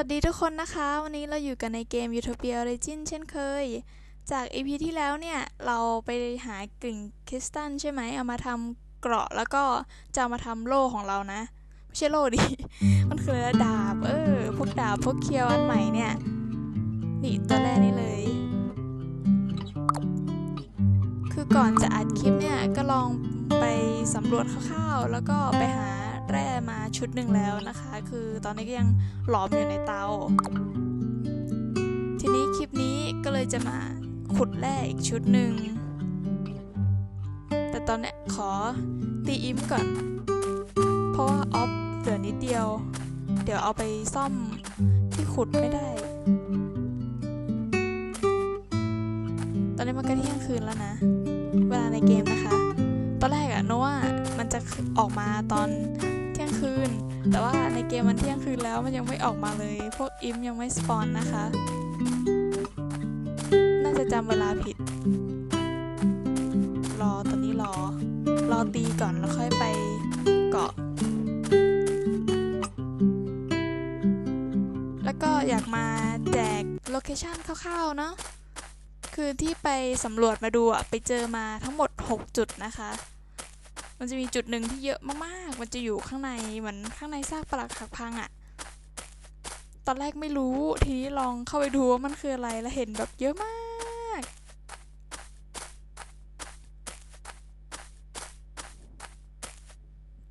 วัสดีทุกคนนะคะ วันนี้เราอยู่กันในเกม Utopia Origin เช่นเคย จาก EP ที่แล้วเนี่ย เราไปหากลิ่งคริสตัลใช่ไหม เอามาทำเกราะแล้วก็จะเอามาทำโล่ของเรานะ ไม่ใช่โล่ดิ มันคืออะไรนะดาบ เออ พวกดาบ พวกเคียวอันใหม่เนี่ย นี่ตัวแรกนี่เลย คือก่อนจะอัดคลิปเนี่ย ก็ลองไปสำรวจคร่าวๆ แล้วก็ไปหา แร่มาชุดหนึ่งแล้วนะคะ คือตอนนี้ก็ยังหลอมอยู่ในเตา ทีนี้คลิปนี้ก็เลยจะมาขุดแร่อีกชุดหนึ่ง แต่ตอนเนี้ยขอตีอิมก่อน เพราะว่าออฟเหลือนิดเดียว เดี๋ยวเอาไปซ่อมที่ขุดไม่ได้ ตอนนี้มันก็เที่ยงคืนแล้วนะ เวลาในเกมนะคะ ตอนแรกอะโนว่ามันจะออกมาตอน คืน แต่ว่าในเกมมันเที่ยงคืนแล้วมันยังไม่ออกมาเลย พวกอิมยังไม่สปอนนะคะ น่าจะจำเวลาผิด รอตอนนี้รอ รอตีก่อนแล้วค่อยไปเกาะ แล้วก็อยากมาแจกโลเคชันคร่าวๆเนาะคือที่ไปสำรวจมาดูอะไปเจอมาทั้งหมด 6 จุดนะคะ มันจะมีจุดหนึ่งที่เยอะมากๆ มันจะอยู่ข้างในเหมือนข้างในซากปรักหักพังอะตอนแรกไม่รู้ ทีนี้ลองเข้าไปดูว่ามันคืออะไร แล้วเห็นแบบเยอะมาก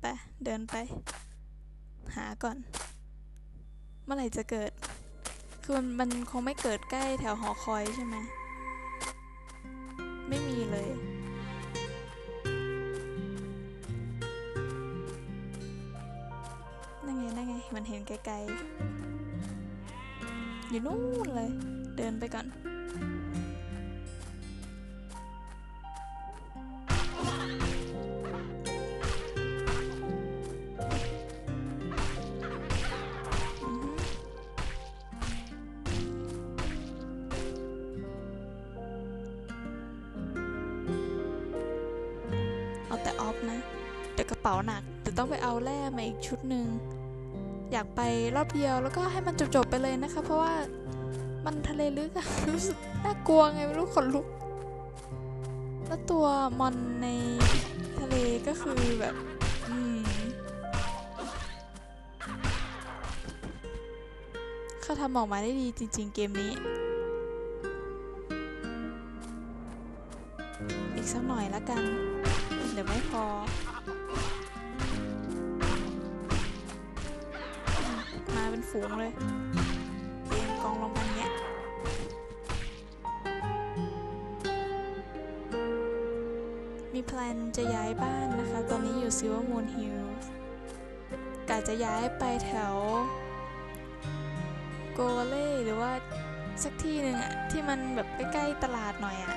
ไป เดินไป หาก่อน เมื่อไหร่จะเกิด คือมันมันคงไม่เกิดใกล้แถวหอคอยใช่ไหม ไม่มีเลย มันเห็นไกลๆ อยู่นู่นเลย เดินไปก่อนเอาแต่ออฟนะ แต่กระเป๋าหนักเดี๋ยวต้องไปเอาแร่มาอีกชุดหนึ่ง อยากไปรอบเดียวแล้วก็ให้มันจบๆไปเลยนะคะ เพราะว่ามันทะเลลึกอะรู้สึกน่ากลัวไงไม่รู้ขนลุก แล้วตัวมอนในทะเลก็คือแบบอืมเขาทำออกมาได้ดีจริง ๆ เกมนี้ อีกสักหน่อยละกัน เดี๋ยวไม่พอ ฝูงเลยเรียงกองลงมาเงี้ยมีแพลนจะย้ายบ้านนะคะ ตอนนี้อยู่ Silver Moon Hills กะจะย้ายไปแถว โกเล่หรือว่าสักที่หนึ่งอะที่มันแบบใกล้ๆตลาดหน่อยอะ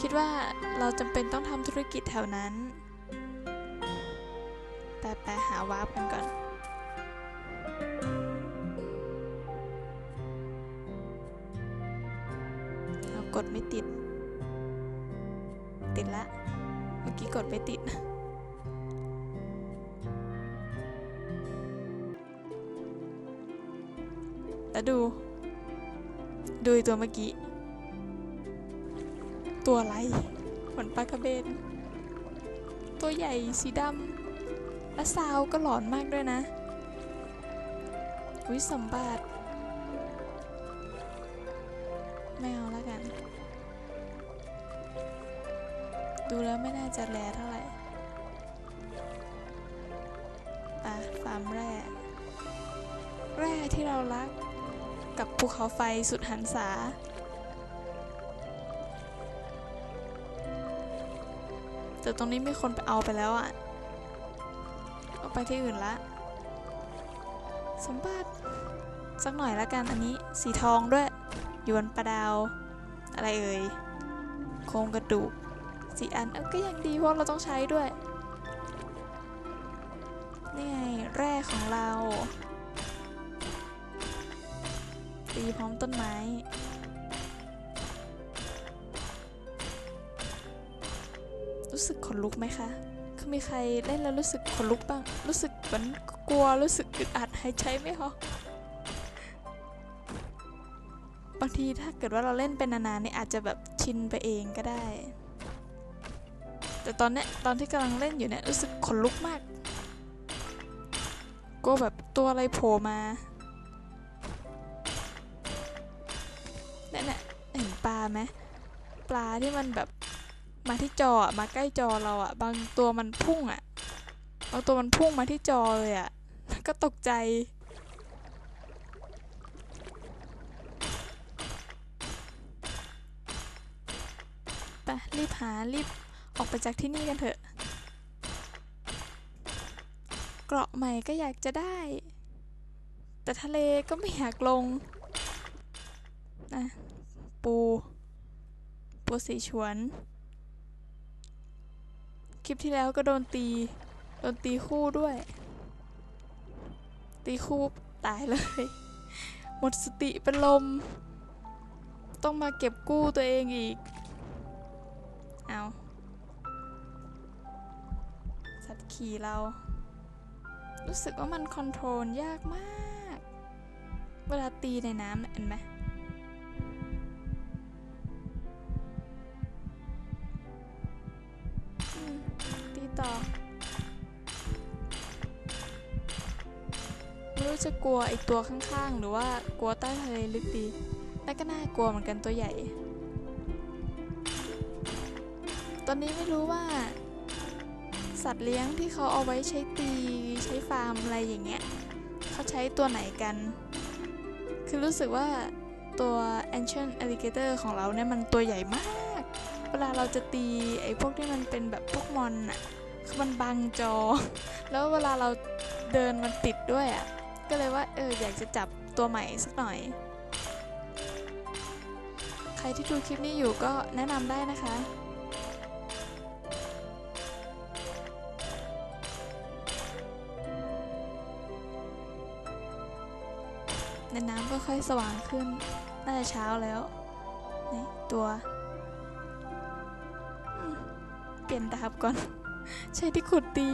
คิดว่าเราจำเป็นต้องทำธุรกิจแถวนั้น แต่ไปหาวาร์ปกันก่อน ดไม่ติด ติดละ เมื่อกี้กดไม่ติด แล้วดู ดูไอตัวเมื่อกี้ ตัวอะไรเหมือนปลากระเบน ตัวใหญ่สีดำ และซาวก็หลอนมากด้วยนะอุ้ยสมบัติไม่เอาล้ว ดูแล้วไม่น่าจะแลเท่าไหร่ไปฟาร์มแร่แร่ที่เรารักกับภูเขาไฟสุดหันษาแต่ตรงนี้มีคนไปเอาไปแล้วอะ่ะ เอาไปที่อื่นละ สมบัติสักหน่อยละกันอันนี้สีทองด้วย ยวนประดาว อะไรเอ่ย โครงกระดูก สีอันก็ยังดีเพราะเราต้องใช้ด้วย นี่ไงแร่ของเรา ตีพร้อมต้นไม้รู้สึกขนลุกไหมคะ คือมีใครเล่นแล้วรู้สึกขนลุกบ้าง รู้สึกเหมือนกลัว รู้สึกอึดอัดหายใจไม่ออก บางทีถ้าเกิดว่าเราเล่นเป็นนานๆนี่อาจจะแบบชินไปเองก็ได้ แต่ตอนเนี้ยตอนที่กำลังเล่นอยู่เนี่ยรู้สึกขนลุกมากกลัวแบบตัวอะไรโผล่มาเนี่ยเนี่ยเห็นปลาไหมปลาที่มันแบบมาที่จอมาใกล้จอเราอะบางตัวมันพุ่งอะบางตัวมันพุ่งมาที่จอเลยอะก็ตกใจไปรีบหารีบ ออกไปจากที่นี่กันเถอะ เกราะใหม่ก็อยากจะได้ แต่ทะเลก็ไม่อยากลงนะปู ปูสีฉวน คลิปที่แล้วก็โดนตี โดนตีคู่ด้วย ตีคู่ตายเลย หมดสติเป็นลม ต้องมาเก็บกู้ตัวเองอีก เอา ขี่เรา รู้สึกว่ามันคอนโทรลยากมาก เวลาตีในน้ำเห็นไหมอืมตีต่อไม่รู้จะกลัวไอตัวข้างๆ หรือว่ากลัวใต้ทะเลลึกดีแต่ก็น่ากลัวเหมือนกันตัวใหญ่ ตอนนี้ไม่รู้ว่า สัตว์เลี้ยงที่เขาเอาไว้ใช้ตีใช้ฟาร์มอะไรอย่างเงี้ยเขาใช้ตัวไหนกัน คือรู้สึกว่าตัว ancient alligator ของเราเนี่ยมันตัวใหญ่มาก เวลาเราจะตีไอ้พวกที่มันเป็นแบบพวกมอนอะคือมันบังจอ แล้วเวลาเราเดินมันติดด้วยอะก็เลยว่าเอออยากจะจับตัวใหม่สักหน่อย ใครที่ดูคลิปนี้อยู่ก็แนะนำได้นะคะ ในน้ำก็ค่อยสว่างขึ้น น่าจะเช้าแล้วนี่ตัว เปลี่ยนดาบก่อน ใช้ที่ขุดตี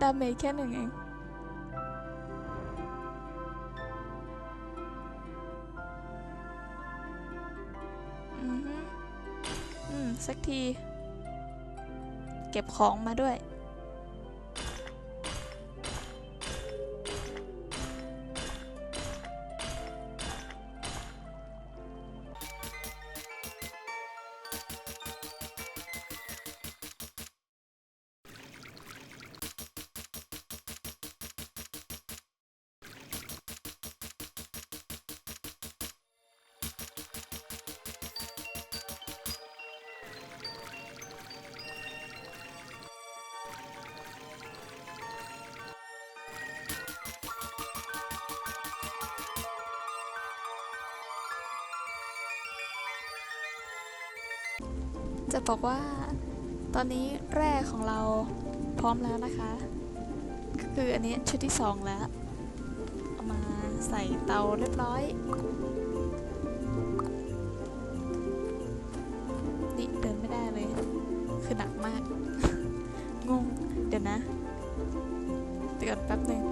ดาเมจแค่หนึ่งเองอือฮึอืมสักที เก็บของมาด้วย จะบอกว่า ตอนนี้แร่ของเราพร้อมแล้วนะคะ ก็คืออันนี้ชุดที่สองแล้ว เอามาใส่เตาเรียบร้อยนี่เดินไม่ได้เลย คือหนักมาก งง เดี๋ยวนะเดี๋ยวก่อนแป๊บหนึ่ง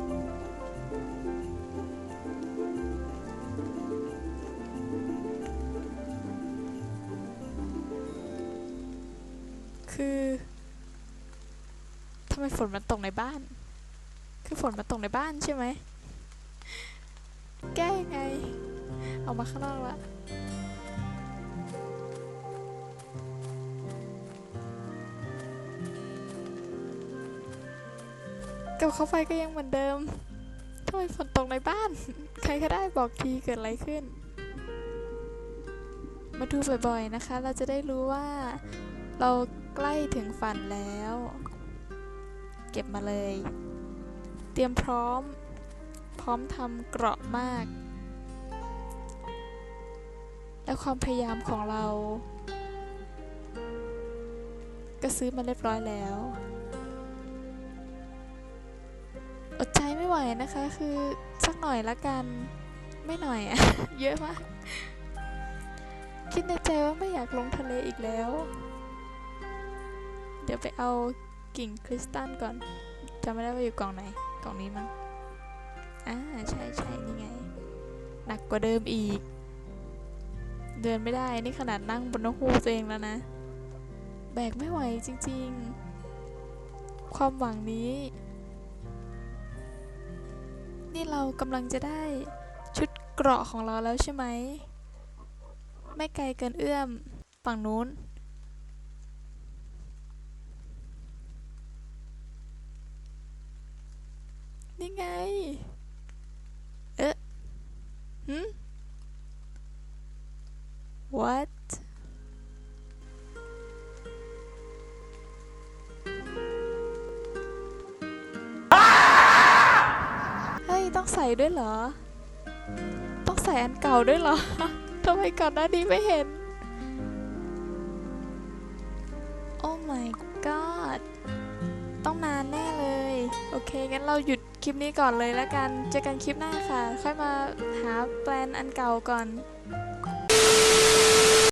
ำไมฝนมันตกในบ้าน คือฝนมันตกในบ้านใช่ไหม แก้ยังไง เอามาข้างนอกละกับเข้าไปก็ยังเหมือนเดิมทำไมฝนตกในบ้าน ใครก็ได้บอกทีเกิดอะไรขึ้น มาดูบ่อยๆนะคะ เราจะได้รู้ว่า เราใกล้ถึงฝันแล้ว เก็บมาเลย เตรียมพร้อม พร้อมทำเกราะมาก และความพยายามของเรา ก็ซื้อมาเรียบร้อยแล้ว อดใจไม่ไหวนะคะคือสักหน่อยละกันไม่หน่อยอะเยอะมากคิดในใจว่าไม่อยากลงทะเลอีกแล้ว เดี๋ยวไปเอา กิ่งคริสตัลก่อนจำไม่ได้ว่าอยู่กล่องไหน กล่องนี้มั้งอ่าใช่ใช่นี่ไง หนักกว่าเดิมอีก เดินไม่ได้ นี่ขนาดนั่งบนนกฮูกตัวเองแล้วนะ แบกไม่ไหวจริง ๆ ความหวังนี้ นี่เรากำลังจะได้ชุดเกราะของเราแล้วใช่ไหม ไม่ไกลเกินเอื้อมฝั่งนู้น นี่ไง เอ๊ะหืม what เฮ้ย ต้องใส่ด้วยเหรอ ต้องใส่อันเก่าด้วยเหรอ ทำไมก่อนหน้านี้ไม่เห็นโอ้ my god ต้องนานแน่เลย โอเค งั้นเราหยุด คลิปนี้ก่อนเลยแล้วกัน เจอกันคลิปหน้าค่ะ ค่อยมาหาแปลนอันเก่าก่อน